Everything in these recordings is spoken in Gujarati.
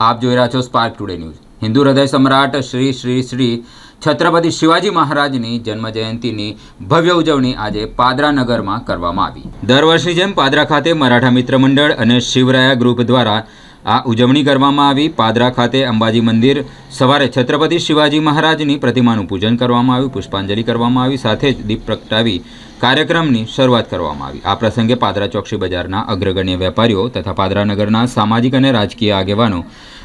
આપ જોઈ રહ્યા છો સ્પાર્ક ટુડે ન્યૂઝ હિન્દુ હૃદય સમ્રાટ શ્રી શ્રી શ્રી છત્રપતિ શિવાજી મહારાજની જન્મ જયંતિની ભવ્ય ઉજવણી આજે પાદરા નગરમાં કરવામાં આવી. દર વર્ષની જેમ પાદરા ખાતે મરાઠા મિત્ર મંડળ અને શિવરાયા ગ્રુપ દ્વારા આ ઉજવણી કરવામાં આવી. પાદરા ખાતે અંબાજી મંદિર, સવારે છત્રપતિ શિવાજી મહારાજની પ્રતિમાનું પૂજન કરવામાં આવ્યું, પુષ્પાંજલિ કરવામાં આવી, સાથે જ દીપ પ્રગટાવી કાર્યક્રમની શરૂઆત કરવામાં આવી. આ પ્રસંગે પાદરા ચોકસી બજારના અગ્રગણ્ય વેપારીઓ તથા પાદરા નગરના સામાજિક અને રાજકીય આગેવાનો,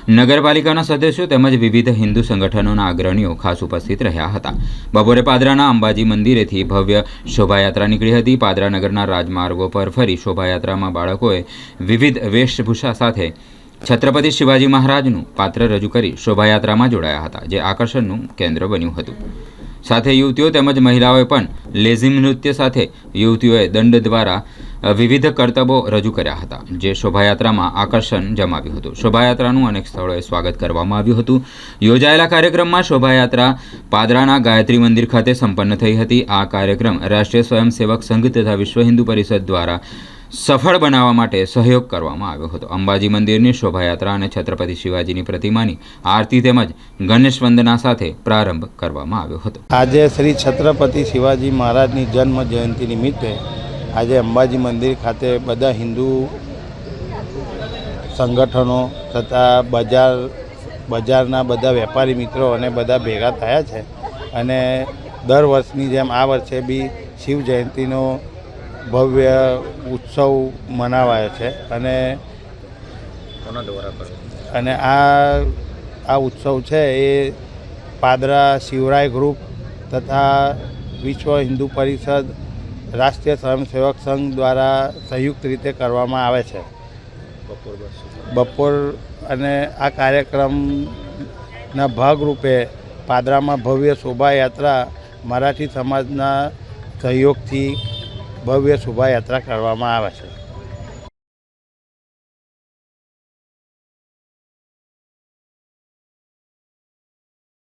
નગરપાલિકાના સદસ્યો તેમજ વિવિધ હિન્દુ સંગઠનોના અગ્રણીઓ ખાસ ઉપસ્થિત રહ્યા હતા. બપોરે પાદરાના અંબાજી મંદિરેથી ભવ્ય શોભાયાત્રા નીકળી હતી. પાદરા નગરના રાજમાર્ગો પર ફરી શોભાયાત્રામાં બાળકોએ વિવિધ વેશભૂષા સાથે છત્રપતિ શિવાજી મહારાજનું પાત્ર રજૂ કરી શોભાયાત્રામાં જોડાયા હતા, જે આકર્ષણનું કેન્દ્ર બન્યું હતું. સાથે યુવતીઓ તેમજ મહિલાઓએ પણ લેઝિમ નૃત્ય સાથે યુવતીઓએ દંડ દ્વારા વિવિધ કરતબો રજૂ કર્યા હતા, જે શોભાયાત્રામાં આકર્ષણ જમાવ્યું હતું. શોભાયાત્રાનું અનેક સ્થળોએ સ્વાગત કરવામાં આવ્યું હતું. યોજાયેલા કાર્યક્રમમાં શોભાયાત્રા પાદરાના ગાયત્રી મંદિર ખાતે સંપન્ન થઈ હતી. આ કાર્યક્રમ રાષ્ટ્રીય સ્વયંસેવક સંઘ તથા વિશ્વ હિન્દુ પરિષદ દ્વારા સફળ બનાવવા માટે સહયોગ કરવામાં આવ્યો હતો. અંબાજી મંદિરની શોભાયાત્રા અને છત્રપતિ શિવાજીની પ્રતિમાની આરતી તેમજ ગણેશ વંદના સાથે પ્રારંભ કરવામાં આવ્યો હતો. આજે શ્રી છત્રપતિ શિવાજી મહારાજની જન્મ જયંતિ નિમિત્તે આજે અંબાજી મંદિર ખાતે બધા હિન્દુ સંગઠનો તથા બજાર, બજારના બધા વેપારી મિત્રો અને બધા ભેગા થયા છે. અને દર વર્ષની જેમ આ વર્ષે બી શિવ જયંતિનો ભવ્ય ઉત્સવ મનાવાય છે અને અને આ આ ઉત્સવ છે એ પાદરા શિવરાય ગ્રુપ તથા વિશ્વ હિન્દુ પરિષદ રાષ્ટ્રીય સ્વયંસેવક સંઘ દ્વારા સંયુક્ત રીતે કરવામાં આવે છે. બપોર અને આ કાર્યક્રમના ભાગરૂપે પાદરામાં ભવ્ય શોભાયાત્રા મરાઠી સમાજના સહયોગથી ભવ્ય શોભાયાત્રા કરવામાં આવે છે.